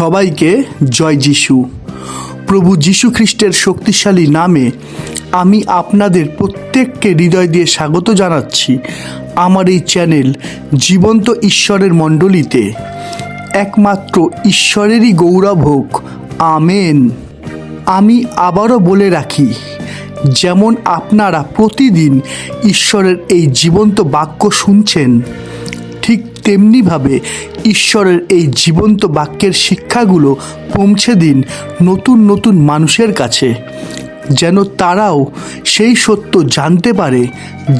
সবাইকে জয় যিশু। প্রভু যিশু খ্রিস্টের শক্তিশালী নামে আমি আপনাদের প্রত্যেককে হৃদয় দিয়ে স্বাগত জানাচ্ছি আমার এই চ্যানেল জীবন্ত ঈশ্বরের মণ্ডলীতে। একমাত্র ঈশ্বরেরই গৌরব হোক। আমেন। আমি আবারও বলে রাখি, যেমন আপনারা প্রতিদিন ঈশ্বরের এই জীবন্ত বাক্য শুনছেন তেমনিভাবে ঈশ্বরের এই জীবন্ত বাক্যের শিক্ষাগুলো পৌঁছে দিন নতুন নতুন মানুষের কাছে, যেন তারাও সেই সত্য জানতে পারে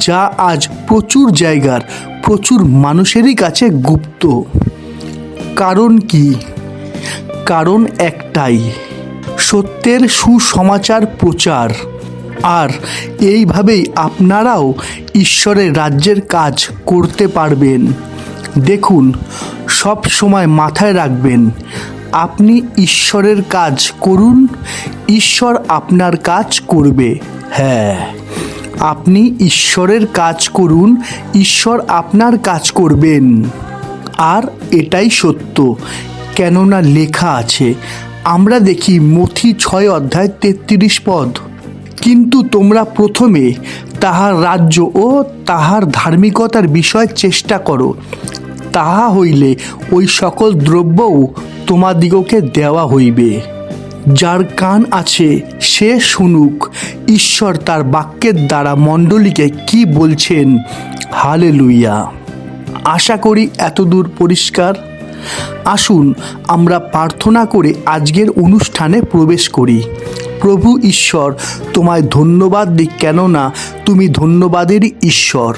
যা আজ প্রচুর জায়গার, প্রচুর মানুষেরই কাছে গুপ্ত। কারণ কি? কারণ একটাই, সত্যের সুসমাচার প্রচার। আর এইভাবেই আপনারাও ঈশ্বরের রাজ্যের কাজ করতে পারবেন। দেখুন, সব সময় মাথায় রাখবেন, আপনি ঈশ্বরের কাজ করুন, ঈশ্বর আপনার কাজ করবে। হ্যাঁ আপনি ঈশ্বরের কাজ করুন, ঈশ্বর আপনার কাজ করবেন। আর এটাই সত্য, কেননা লেখা আছে, আমরা দেখি মথি ছয় অধ্যায় তেত্রিশ পদ, কিন্তু তোমরা প্রথমে তাহার রাজ্য ও তাহার ধার্মিকতার বিষয় চেষ্টা করো তাহা হইলে ওই সকল দ্রব্যও তোমাদিগকে দেওয়া হইবে। যার কান আছে, সে শুনুক, ঈশ্বর তার বাক্যের দ্বারা মণ্ডলীকে কি বলছেন? হালে লুইয়া আশা করি এতদূর পরিষ্কার। আসুন, আমরা প্রার্থনা করে আজকের অনুষ্ঠানে প্রবেশ করি। প্রভু ঈশ্বর, তোমায় ধন্যবাদ দিই কেননা তুমি ধন্যবাদেরই ঈশ্বর।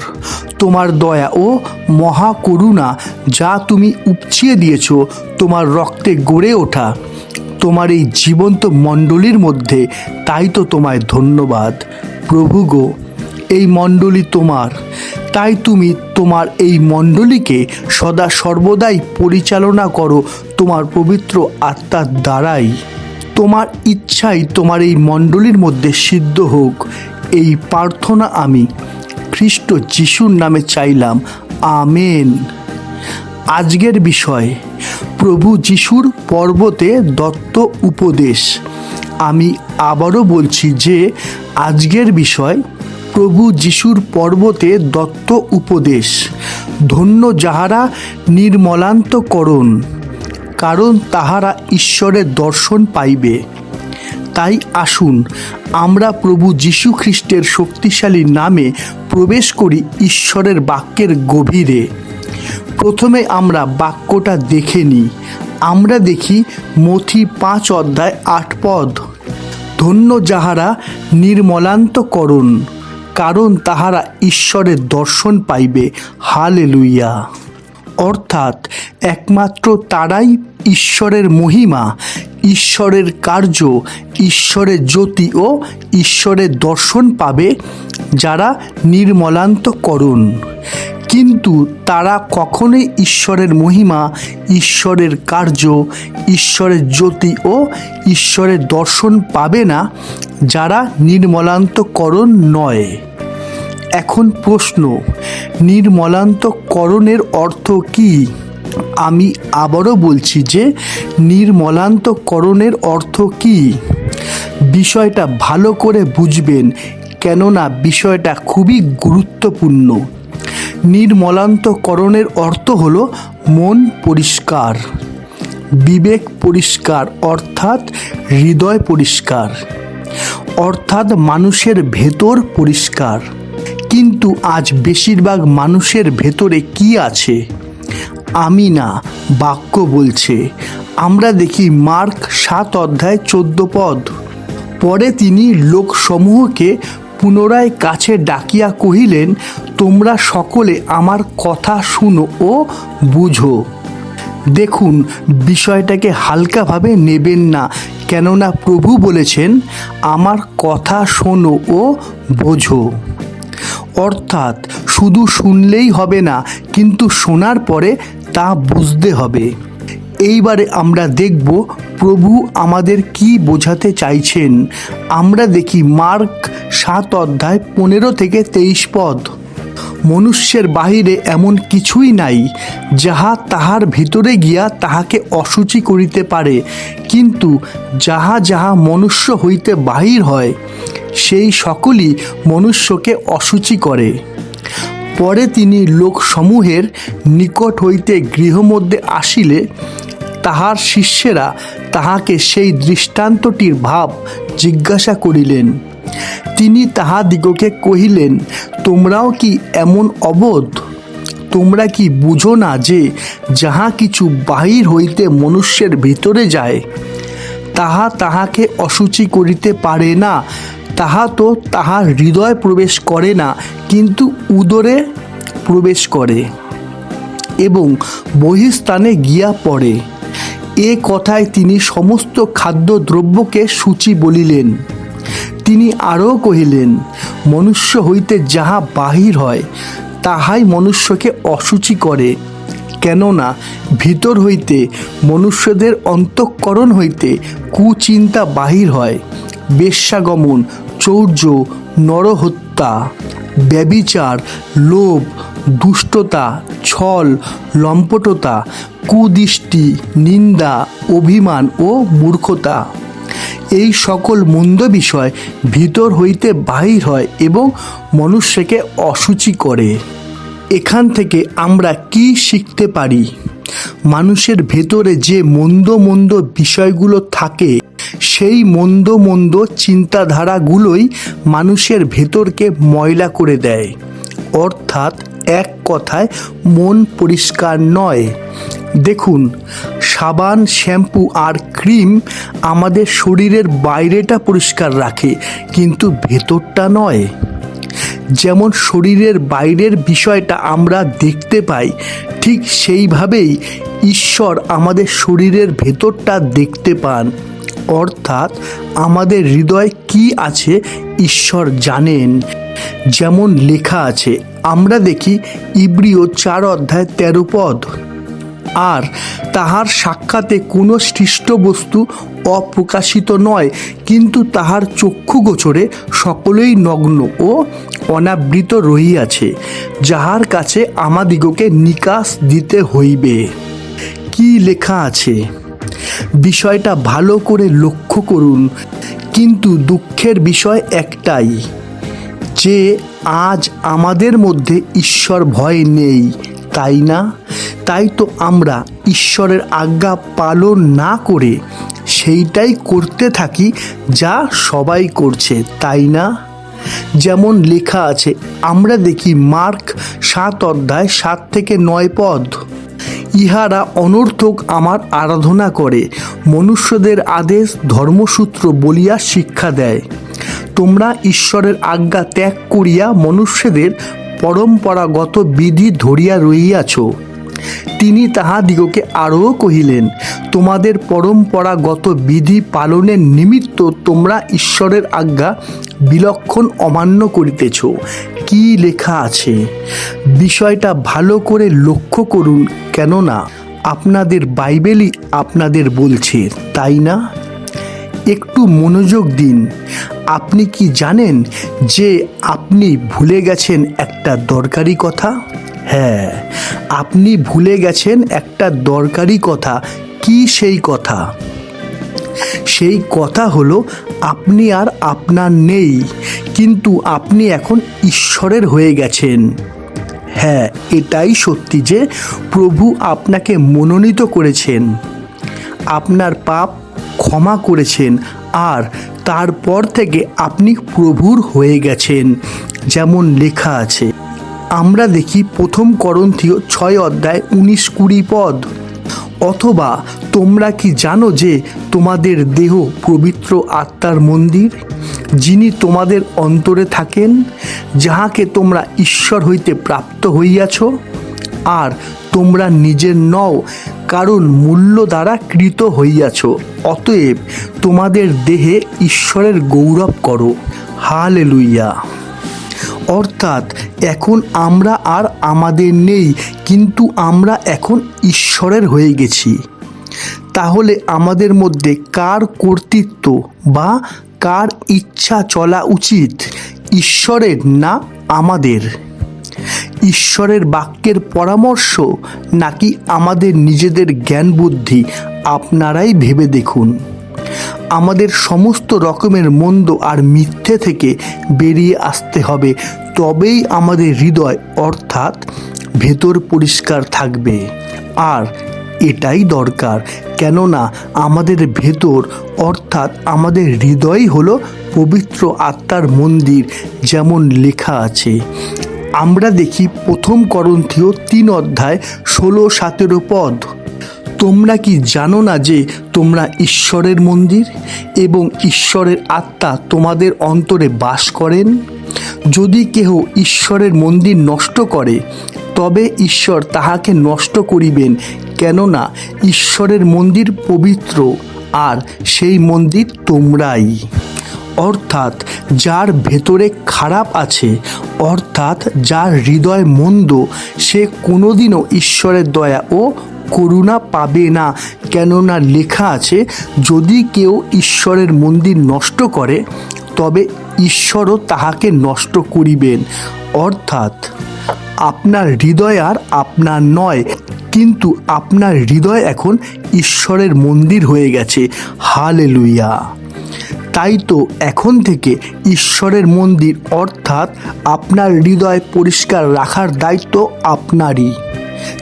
তোমার দয়া ও মহাকরুণা যা তুমি উপচিয়ে দিয়েছ তোমার রক্তে গড়ে ওঠা। তোমার এই জীবন্ত মণ্ডলীর মধ্যে তাই তো তোমায় ধন্যবাদ। প্রভু গো, এই মণ্ডলী তোমার। তাই তুমি তোমার এই মণ্ডলীকে সদা সর্বদাই পরিচালনা করো তোমার পবিত্র আত্মার দ্বারাই। তোমার ইচ্ছাই তোমার এই মণ্ডলীর মধ্যে সিদ্ধ হোক। এই প্রার্থনা আমি খ্রিস্ট যিশুর নামে চাইলাম, আমেন। আজকের বিষয়, প্রভু যিশুর পর্বতে দত্ত উপদেশ। আমি আবারও বলছি যে, আজকের বিষয়, প্রভু যিশুর পর্বতে দত্ত উপদেশ। ধন্য যাহারা নির্মলান্তকরণ কারণ তাহারা ঈশ্বরের দর্শন পাইবে। তাই আসুন, আমরা প্রভু যীশু খ্রিস্টের শক্তিশালী নামে প্রবেশ করি ঈশ্বরের বাক্যের গভীরে। প্রথমে আমরা বাক্যটা দেখে নিই। আমরা দেখি মথি পাঁচ অধ্যায় আট পদ। ধন্য যাহারা নির্মলান্তকরণ কারণ তাহারা ঈশ্বরের দর্শন পাইবে। হালে লুইয়া অর্থাৎ একমাত্র তারাই ঈশ্বরের মহিমা, ঈশ্বরের কার্য, ঈশ্বরের জ্যোতি ও ঈশ্বরের দর্শন পাবে যারা নির্মলান্তকরণ কিন্তু তারা কখনোই ঈশ্বরের মহিমা, ঈশ্বরের কার্য, ঈশ্বরের জ্যোতি ও ঈশ্বরের দর্শন পাবে না যারা নির্মলান্তকরণ নয়। এখন প্রশ্ন নির্মলান্তকরণের অর্থ কি? আমি আবারও বলছি যে নির্মলান্তকরণের অর্থ কি? বিষয়টা ভালো করে বুঝবেন, কেননা বিষয়টা খুবই গুরুত্বপূর্ণ। নির্মলান্তকরণের অর্থ হলো মন পরিষ্কার, বিবেক পরিষ্কার, অর্থাৎ হৃদয় পরিষ্কার, অর্থাৎ মানুষের ভেতর পরিষ্কার। কিন্তু আজ বেশিরভাগ মানুষের ভেতরে কি আছে? আমি না বাক্য বলছে, আমরা দেখি মার্ক সাত অধ্যায় চোদ্দ পদ। পরে তিনি লোকসমূহকে পুনরায় কাছে ডাকিয়া কহিলেন, তোমরা সকলে আমার কথা শুনো ও বুঝো। দেখুন, বিষয়টাকে হালকাভাবে নেবেন না, কেননা প্রভু বলেছেন, আমার কথা শোনো ও বোঝো। অর্থাৎ শুধু শুনলেই হবে না, কিন্তু শোনার পরে তা বুঝতে হবে। এইবারে আমরা দেখব প্রভু আমাদের কি বোঝাতে চাইছেন। আমরা দেখি মার্ক সাত অধ্যায় পনেরো থেকে তেইশ পদ। মনুষ্যের বাহিরে এমন কিছুই নাই, যাহা তাহার ভিতরে গিয়া তাহাকে অসুচি করিতে পারে। কিন্তু যাহা যাহা মনুষ্য হইতে বাহির হয়, সেই সকলই মনুষ্যকে অসুচি করে। পরে তিনি লোকসমূহের নিকট হইতে গৃহমধ্যে আসিলে তাহার শিষ্যেরা তাহাকে সেই দৃষ্টান্তটির ভাব জিজ্ঞাসা করিলেন। তিনি তাহাদিগকে কহিলেন, তোমরাও কি এমন অবোধ? তোমরা কি বুঝো না যে যাহা কিছু বাহির হইতে মনুষ্যের ভিতরে যায়, তাহা তাহাকে অসুচি করিতে পারে না, তাহা তো তাহার হৃদয় প্রবেশ করে না কিন্তু উদরে প্রবেশ করে এবং বহিস্থানে গিয়া পড়ে। এ কথায় তিনি সমস্ত খাদ্যদ্রব্যকে সূচি বলিলেন। তিনি আরও কহিলেন, মনুষ্য হইতে যাহা বাহির হয়, তাহাই মনুষ্যকে অসুচি করে। কেননা ভিতর হইতে মনুষ্যদের অন্তঃকরণ হইতে কুচিন্তা বাহির হয়। বেশ্যাগমন, চৌর্য, নরহত্যা ব্যবিচার, লোভ, দুষ্টতা, ছল, লম্পটতা, কুদৃষ্টি, নিন্দা, অভিমান ও মূর্খতা। এই সকল মন্দ বিষয় ভিতর হইতে বাহির হয় এবং মনুষ্যকে অসুচি করে। এখান থেকে আমরা কি শিখতে পারি? মানুষের ভেতরে যে মন্দ মন্দ বিষয়গুলো থাকে সেই মন্দ মন্দ চিন্তাধারাগুলোই মানুষের ভেতরকে ময়লা করে দেয়। অর্থাৎ এক কথায় মন পরিষ্কার নয়। দেখুন, সাবান, শ্যাম্পু আর ক্রিম আমাদের শরীরের বাইরেটা পরিষ্কার রাখে, কিন্তু ভেতরটা নয়। যেমন শরীরের বাইরের বিষয়টা আমরা দেখতে পাই, ঠিক সেইভাবেই ঈশ্বর আমাদের শরীরের ভেতরটা দেখতে পান। অর্থাৎ আমাদের হৃদয় কি আছে ঈশ্বর জানেন। যেমন লেখা আছে, আমরা দেখি ইব্রিয় চার অধ্যায় তেরো পদ। আর তাহার সাক্ষাতে কোনো সৃষ্ট বস্তু অপ্রকাশিত নয়, কিন্তু তাহার চক্ষু গোচরে সকলেই নগ্ন ও অনাবৃত রহিয়াছে, যাহার কাছে আমাদিগকে নিকাশ দিতে হইবে। কি লেখা আছে? বিষয়টা ভালো করে লক্ষ্য করুন। কিন্তু দুঃখের বিষয় একটাই, যে আজ আমাদের মধ্যে ঈশ্বর ভয় নেই, তাই না? তাই তো আমরা ঈশ্বরের আজ্ঞা পালন না করে সেইটাই করতে থাকি যা সবাই করছে, তাই না? যেমন লেখা আছে, আমরা দেখি মার্ক সাত অধ্যায় সাত থেকে নয় পদ। ইহারা অনর্থক আমার আরাধনা করে। মনুষ্যদের আদেশ, ধর্মসূত্র বলিয়া শিক্ষা দেয়। তোমরা ঈশ্বরের আজ্ঞা ত্যাগ করিয়া মনুষ্যদের পরম্পরাগত বিধি ধরিয়া রহিয়াছ। তিনি তাহাদিগকে আরও কহিলেন, তোমাদের পরম্পরাগত বিধি পালনের নিমিত্ত তোমরা ঈশ্বরের আজ্ঞা বিলক্ষণ অমান্য করিতেছ। কি লেখা আছে? বিষয়টা ভালো করে লক্ষ্য করুন, কেননা আপনাদের বাইবেলই আপনাদের বলছে, তাই না? একটু মনোযোগ দিন। আপনি কি জানেন যে আপনি ভুলে গেছেন একটা দরকারি কথা? হ্যাঁ আপনি ভুলে গেছেন একটা দরকারি কথা। কি সেই কথা? সেই কথা হলো, আপনি আর আপনার নেই, কিন্তু আপনি এখন ঈশ্বরের হয়ে গেছেন। হ্যাঁ এটাই সত্যি যে প্রভু আপনাকে মনোনীত করেছেন। আপনার পাপ ক্ষমা করেছেন, আর তারপর থেকে আপনি প্রভুর হয়ে গেছেন, যেমন লেখা আছে। আমরা দেখি প্রথম করন্থীয় ছয় অধ্যায় উনিশ কুড়ি পদ। অথবা তোমরা কি জানো যে তোমাদের দেহ পবিত্র আত্মার মন্দির, যিনি তোমাদের অন্তরে থাকেন, যাহাকে তোমরা ঈশ্বর হইতে প্রাপ্ত হইয়াছ? আর তোমরা নিজের নও, কারণ মূল্য দ্বারা কৃত হইয়াছ, অতএব তোমাদের দেহে ঈশ্বরের গৌরব করো। হালে লুইয়া অর্থাৎ এখন আমরা আর আমাদের নেই, কিন্তু আমরা এখন ঈশ্বরের হয়ে গেছি। তাহলে আমাদের মধ্যে কার কর্তৃত্ব বা কার ইচ্ছা চলা উচিত, ঈশ্বরের না আমাদের? ঈশ্বরের বাক্যের পরামর্শ নাকি আমাদের নিজেদের জ্ঞান বুদ্ধি আপনারাই ভেবে দেখুন। আমাদের সমস্ত রকমের মন্দ আর মিথ্যে থেকে বেরিয়ে আসতে হবে। তবেই আমাদের হৃদয় অর্থাৎ ভেতর পরিষ্কার থাকবে। আর এটাই দরকার, কেননা আমাদের ভেতর অর্থাৎ আমাদের হৃদয়ই হলো পবিত্র আত্মার মন্দির, যেমন লেখা আছে। আমরা দেখি প্রথম করন্থীয় তিন অধ্যায় ষোলো সতেরো পদ। তোমরা কি জানো না যে তোমরা ঈশ্বরের মন্দির এবং ঈশ্বরের আত্মা তোমাদের অন্তরে বাস করেন? যদি কেহ ঈশ্বরের মন্দির নষ্ট করে, তবে ঈশ্বর তাহাকে নষ্ট করিবেন, কেননা ঈশ্বরের মন্দির পবিত্র আর সেই মন্দির তোমরাই। অর্থাৎ যার ভেতরে খারাপ আছে, অর্থাৎ যার হৃদয় মন্দ, সে কোনোদিনও ঈশ্বরের দয়া ও করুণা পাবে না। কেননা লেখা আছে, যদি কেউ ঈশ্বরের মন্দির নষ্ট করে, তবে ঈশ্বরও তাহাকে নষ্ট করিবেন। অর্থাৎ, আপনার হৃদয় আর আপনার নয়, কিন্তু আপনার হৃদয় এখন ঈশ্বরের মন্দির হয়ে গেছে। হালে লুইয়া তাই তো এখন থেকে ঈশ্বরের মন্দির, অর্থাৎ আপনার হৃদয় পরিষ্কার রাখার দায়িত্ব আপনারই।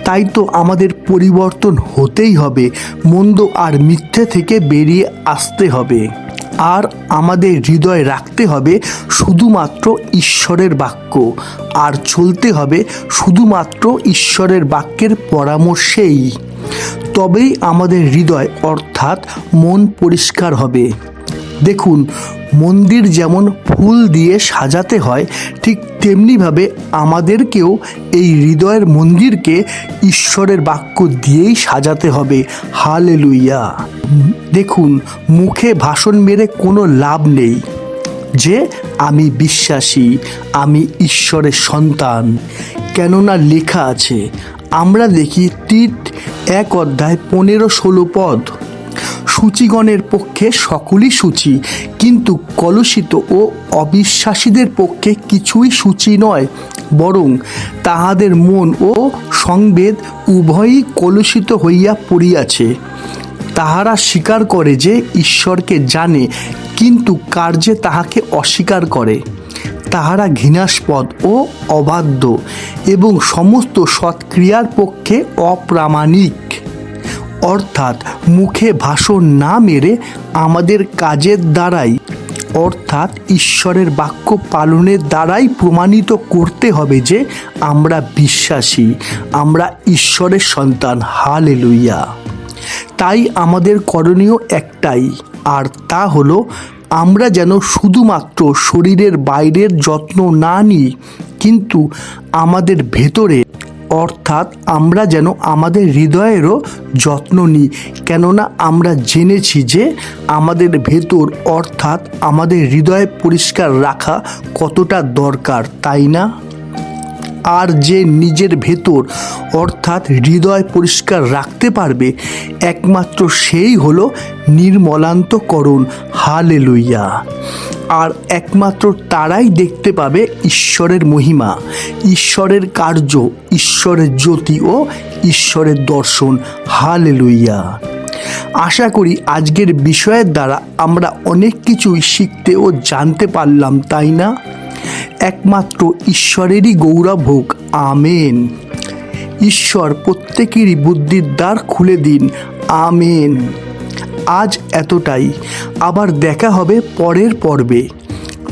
তাই তো আমাদের পরিবর্তন হতেই হবে। মন্দ আর মিথ্যে থেকে বেরিয়ে আসতে হবে। আর আমাদের হৃদয় রাখতে হবে শুধুমাত্র ঈশ্বরের বাক্য। আর চলতে হবে শুধুমাত্র ঈশ্বরের বাক্যের পরামর্শেই। তবেই আমাদের হৃদয় অর্থাৎ মন পরিষ্কার হবে। দেখুন মন্দির যেমন ফুল দিয়ে সাজাতে হয়, ঠিক তেমনিভাবে আমাদেরকেও এই হৃদয়ের মন্দিরকে ঈশ্বরের বাক্য দিয়েই সাজাতে হবে। হালে লুইয়া দেখুন, মুখে ভাষণ মেরে কোনো লাভ নেই। যে, আমি বিশ্বাসী, আমি ঈশ্বরের সন্তান। কেননা লেখা আছে, আমরা দেখি তীর্থ এক অধ্যায় পনেরো ষোলো পদ। সূচিগণের পক্ষে সকলই সূচি, কিন্তু কলুষিত ও অবিশ্বাসীদের পক্ষে কিছুই সূচি নয়, বরং তাহাদের মন ও সংবেদ উভয়ই কলুষিত হইয়া পড়িয়াছে। তাহারা স্বীকার করে যে ঈশ্বরকে জানে, কিন্তু কার্যে তাহাকে অস্বীকার করে। তাহারা ঘৃণাস্পদ ও অবাধ্য, এবং সমস্ত সৎক্রিয়ার পক্ষে অপ্রামাণিক। অর্থাৎ মুখে ভাষণ না মেরে আমাদের কাজের দ্বারাই, অর্থাৎ ঈশ্বরের বাক্য পালনের দ্বারাই প্রমাণিত করতে হবে যে আমরা বিশ্বাসী, আমরা ঈশ্বরের সন্তান। হালেলুইয়া তাই আমাদের করণীয় একটাই, আর তা হলো আমরা যেন শুধুমাত্র শরীরের বাইরের যত্ন না নিই, কিন্তু আমাদের ভেতরে অর্থাৎ আমরা যেন আমাদের হৃদয়েরও যত্ন নিই। কেননা আমরা জেনেছি যে আমাদের ভেতর অর্থাৎ আমাদের হৃদয় পরিষ্কার রাখা কতটা দরকার, তাই না? আর যে নিজের ভেতর অর্থাৎ হৃদয় পরিষ্কার রাখতে পারবে, একমাত্র সেই হলো নির্মলান্তকরণ। হালে লইয়া আর একমাত্র তারাই দেখতে পাবে ঈশ্বরের মহিমা, ঈশ্বরের কার্য, ঈশ্বরের জ্যোতি ও ঈশ্বরের দর্শন। হালে লইয়া আশা করি আজকের বিষয়ের দ্বারা আমরা অনেক কিছুই শিখতে ও জানতে পারলাম, তাই না? একমাত্র ঈশ্বরেরই গৌরব হোক আমেন। ঈশ্বর প্রত্যেকেরই বুদ্ধির দ্বার খুলে দিন। আমেন। আজ এতটাই। আবার দেখা হবে পরের পর্বে।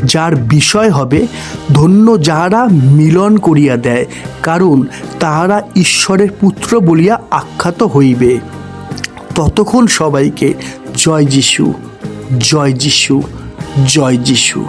যার বিষয় হবে, ধন্য যাহারা মিলন করিয়া দেয়, কারণ তাহারা ঈশ্বরের পুত্র বলিয়া আখ্যাত হইবে। ততক্ষণ সবাইকে জয় যিশু জয় যিশু জয় যিশু।